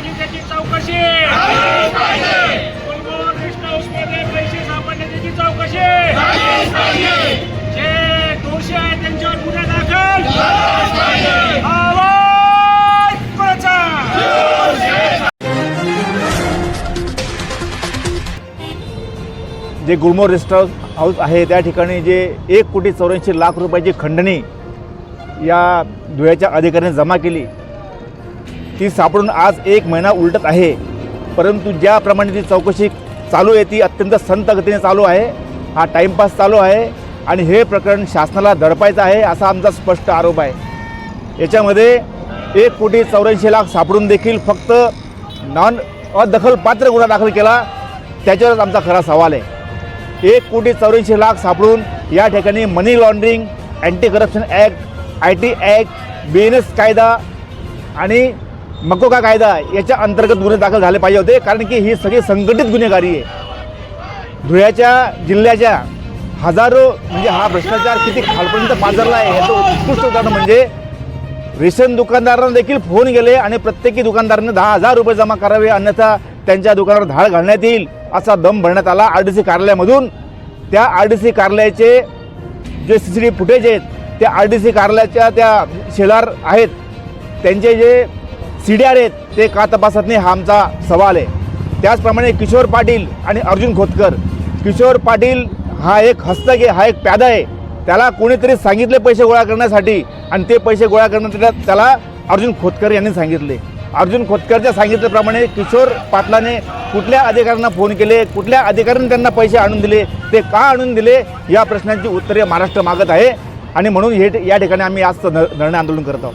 पाहिजे त्याची चौकशी. हाऊसमध्ये पैसे चौकशी. जे दोषी आहेत त्यांच्यावर गुन्हे दाखल. आवाज जे रेस्ट हाऊस हाऊस आहे त्या ठिकाणी जे एक कोटी चौऱ्याऐंशी लाख रुपयाची खंडणी या धुळ्याच्या अधिकाऱ्याने जमा केली. ती सापडून आज एक महिना उलटत आहे. परंतु ज्याप्रमाणे ती चौकशी चालू आहे ती अत्यंत संत गतीने चालू आहे. हा टाईमपास चालू आहे आणि हे प्रकरण शासनाला दडपायचं आहे असा आमचा स्पष्ट आरोप आहे. याच्यामध्ये एक कोटी चौऱ्याऐंशी लाख सापडून देखील फक्त नॉन अदखलपात्र गुन्हा दाखल केला त्याच्यावरच आमचा खरा सवाल आहे. एक कोटी चौऱ्याऐंशी लाख सापडून या ठिकाणी money laundering anti corruption act I T act B N S कायदा आणि मकोका कायदा याच्या अंतर्गत गुन्हे दाखल झाले पाहिजे होते. कारण की ही सगळी संघटित गुन्हेगारी आहे. धुळ्याच्या जिल्ह्याच्या हजारो म्हणजे हा भ्रष्टाचार किती खालपर्यंत पाजरला आहे याचं उत्कृष्ट उदाहरण म्हणजे रेशन दुकानदारांना देखील फोन गेले आणि प्रत्येकी दुकानदाराने दहा हजार रुपये जमा करावे अन्यथा त्यांच्या दुकानावर धाड घालण्यात येईल असा दम भरण्यात आला आर डी सी कार्यालयामधून. त्या आर डी सी कार्यालयाचे जे सी सी टी फुटेज आहेत त्या आर डी सी कार्यालयाच्या त्या शेलार आहेत त्यांचे जे सी डी आर आहेत ते का तपासत नाही हा आमचा सवाल आहे. त्याचप्रमाणे किशोर पाटील आणि अर्जुन खोतकर. किशोर पाटील हा एक हस्तक आहे हा एक प्यादा आहे. त्याला कोणीतरी सांगितले पैसे गोळा करण्यासाठी आणि ते पैसे गोळा करण्यासाठी त्याला अर्जुन खोतकर यांनी सांगितले. अर्जुन खोतकरच्या सांगितल्याप्रमाणे किशोर पाटलाने कुठल्या अधिकाऱ्यांना फोन केले कुठल्या अधिकाऱ्यांनी त्यांना पैसे आणून दिले ते का आणून दिले या प्रश्नांची उत्तरे महाराष्ट्र मागत आहे. आणि म्हणून हे या ठिकाणी आम्ही आज धरणे आंदोलन करत आहोत.